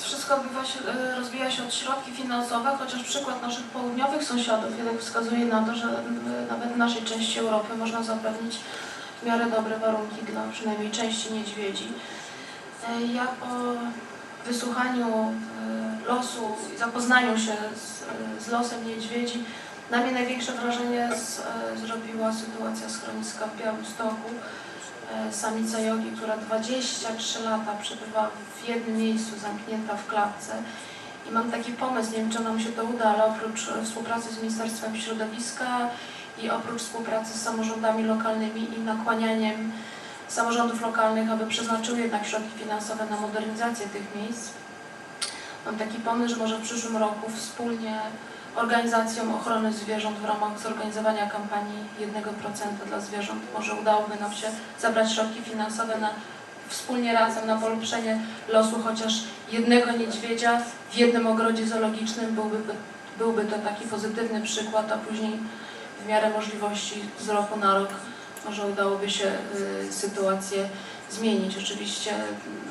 wszystko się, e, rozwija się od środki finansowe, chociaż przykład naszych południowych sąsiadów jednak wskazuje na to, że e, nawet w naszej części Europy można zapewnić w miarę dobre warunki dla przynajmniej części niedźwiedzi. E, Ja po wysłuchaniu losu i zapoznaniu się z, z losem niedźwiedzi, na mnie największe wrażenie z, zrobiła sytuacja schroniska w Białymstoku. E, Samica jogi, która 23 lata przebywa w jednym miejscu, zamknięta w klatce. I mam taki pomysł, nie wiem czy nam się to uda, ale oprócz współpracy z Ministerstwem Środowiska i oprócz współpracy z samorządami lokalnymi i nakłanianiem samorządów lokalnych, aby przeznaczyły jednak środki finansowe na modernizację tych miejsc, mam taki pomysł, że może w przyszłym roku wspólnie organizacjom ochrony zwierząt w ramach zorganizowania kampanii 1% dla zwierząt. Może udałoby nam się zabrać środki finansowe na wspólnie razem na polepszenie losu chociaż jednego niedźwiedzia w jednym ogrodzie zoologicznym. Byłby, byłby to taki pozytywny przykład, a później w miarę możliwości z roku na rok może udałoby się y, sytuację zmienić. Oczywiście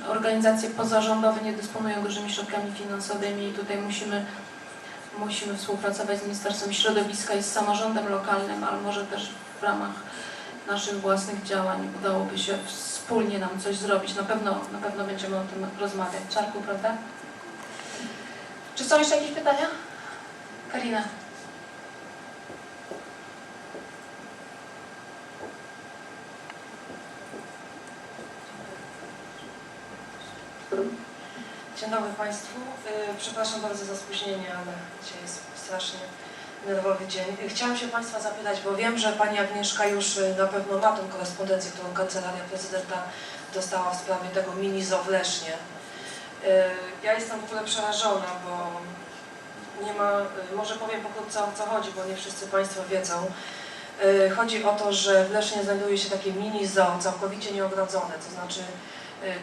y, organizacje pozarządowe nie dysponują dużymi środkami finansowymi i tutaj musimy musimy współpracować z Ministerstwem Środowiska i z samorządem lokalnym, ale może też w ramach naszych własnych działań udałoby się wspólnie nam coś zrobić. Na pewno, na pewno będziemy o tym rozmawiać. Czarku, prawda? Czy są jeszcze jakieś pytania? Karina. Dzień dobry Państwu. Y, Przepraszam bardzo za spóźnienie, ale dzisiaj jest strasznie nerwowy dzień. Y, Chciałam się Państwa zapytać, bo wiem, że Pani Agnieszka już y, na pewno ma tą korespondencję, którą Kancelaria Prezydenta dostała w sprawie tego mini zoo w Lesznie. Ja jestem w ogóle przerażona, bo nie ma, może powiem pokrótce o co chodzi, bo nie wszyscy Państwo wiedzą. Chodzi o to, że w Lesznie znajduje się takie mini zoo, całkowicie nieogrodzone, to znaczy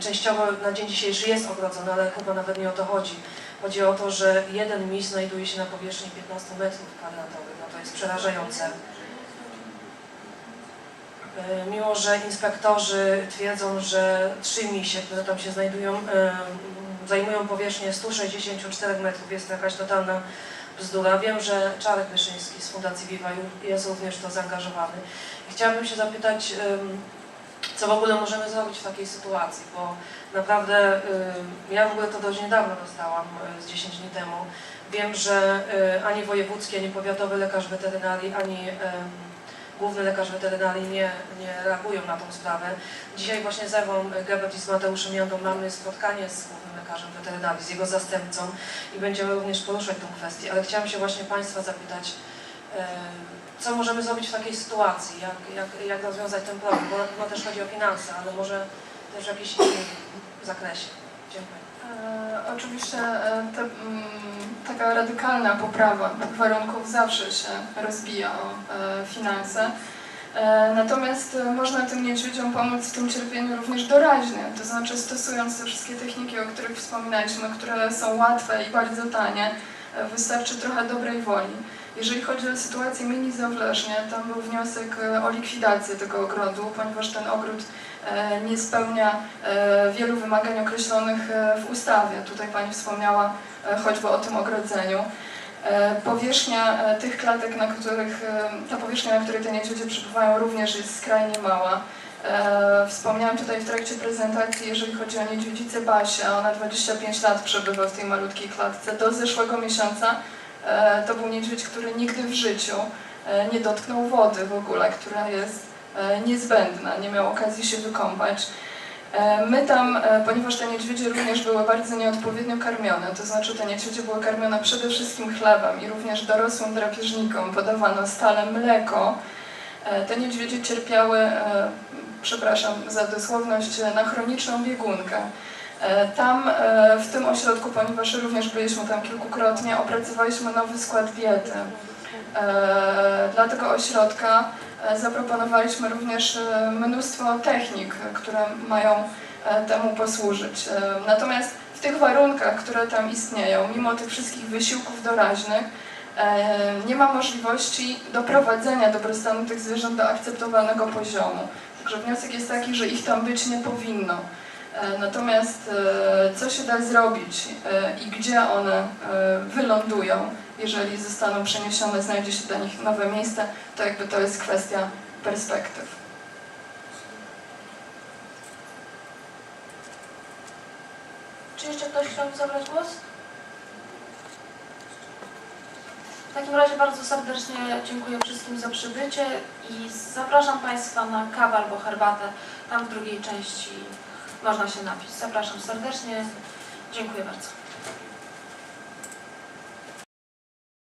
częściowo na dzień dzisiejszy jest ogrodzone, ale chyba nawet nie o to chodzi. Chodzi o to, że jeden mis znajduje się na powierzchni 15 metrów kwadratowych. No to jest przerażające. Y, Mimo, że inspektorzy twierdzą, że trzy misie, które tam się znajdują, y, zajmują powierzchnię 164 metrów, jest to jakaś totalna bzdura. Wiem, że Czarek Wyszyński z Fundacji Viva jest również w to zaangażowany. I chciałabym się zapytać, co w ogóle możemy zrobić w takiej sytuacji, bo naprawdę y, ja w ogóle to dość niedawno dostałam, y, z 10 dni temu. Wiem, że y, ani wojewódzki, ani powiatowy lekarz weterynarii, ani główny lekarz weterynarii nie, nie reagują na tą sprawę. Dzisiaj właśnie z Ewą Gebert i z Mateuszem Jandą mamy spotkanie z głównym lekarzem weterynarii, z jego zastępcą i będziemy również poruszać tę kwestię, ale chciałam się właśnie Państwa zapytać, co możemy zrobić w takiej sytuacji, jak, jak, jak rozwiązać ten problem, bo na pewno też chodzi o finanse, ale może też w jakimś innym zakresie. Dziękuję. E, Oczywiście e, te, mm, taka radykalna poprawa tych warunków zawsze się rozbija o e, finanse. E, Natomiast e, można tym niedźwiedziom pomóc w tym cierpieniu również doraźnie, to znaczy stosując te wszystkie techniki, o których wspominaliśmy, które są łatwe i bardzo tanie, e, wystarczy trochę dobrej woli. Jeżeli chodzi o sytuację mini zawleżnie, tam był wniosek e, o likwidację tego ogrodu, ponieważ ten ogród e, nie spełnia e, wielu wymagań określonych w ustawie. Tutaj Pani wspomniała choćby o tym ogrodzeniu. Powierzchnia tych klatek, na których, ta powierzchnia, na której te niedźwiedzie przebywają również jest skrajnie mała. Wspomniałam tutaj w trakcie prezentacji, jeżeli chodzi o niedźwiedzicę Basię, ona 25 lat przebywa w tej malutkiej klatce. Do zeszłego miesiąca to był niedźwiedź, który nigdy w życiu e, nie dotknął wody w ogóle, która jest e, niezbędna, nie miał okazji się wykąpać. E, My tam, e, ponieważ te niedźwiedzie również były bardzo nieodpowiednio karmione, to znaczy te niedźwiedzie były karmione przede wszystkim chlebem i również dorosłym drapieżnikom podawano stale mleko, e, te niedźwiedzie cierpiały, e, przepraszam za dosłowność, e, na chroniczną biegunkę. E, Tam, e, w tym ośrodku, ponieważ również byliśmy tam kilkukrotnie, opracowaliśmy nowy skład diety. E, Dla tego ośrodka zaproponowaliśmy również mnóstwo technik, które mają temu posłużyć. Natomiast w tych warunkach, które tam istnieją, mimo tych wszystkich wysiłków doraźnych, nie ma możliwości doprowadzenia dobrostanu tych zwierząt do akceptowalnego poziomu. Także wniosek jest taki, że ich tam być nie powinno. E, Natomiast e, co się da zrobić e, i gdzie one wylądują, jeżeli zostaną przeniesione, znajdzie się dla nich nowe miejsce, to jakby to jest kwestia perspektyw. Czy jeszcze ktoś chciałby zabrać głos? W takim razie bardzo serdecznie dziękuję wszystkim za przybycie i zapraszam Państwa na kawę albo herbatę. Tam w drugiej części można się napić. Zapraszam serdecznie. Dziękuję bardzo.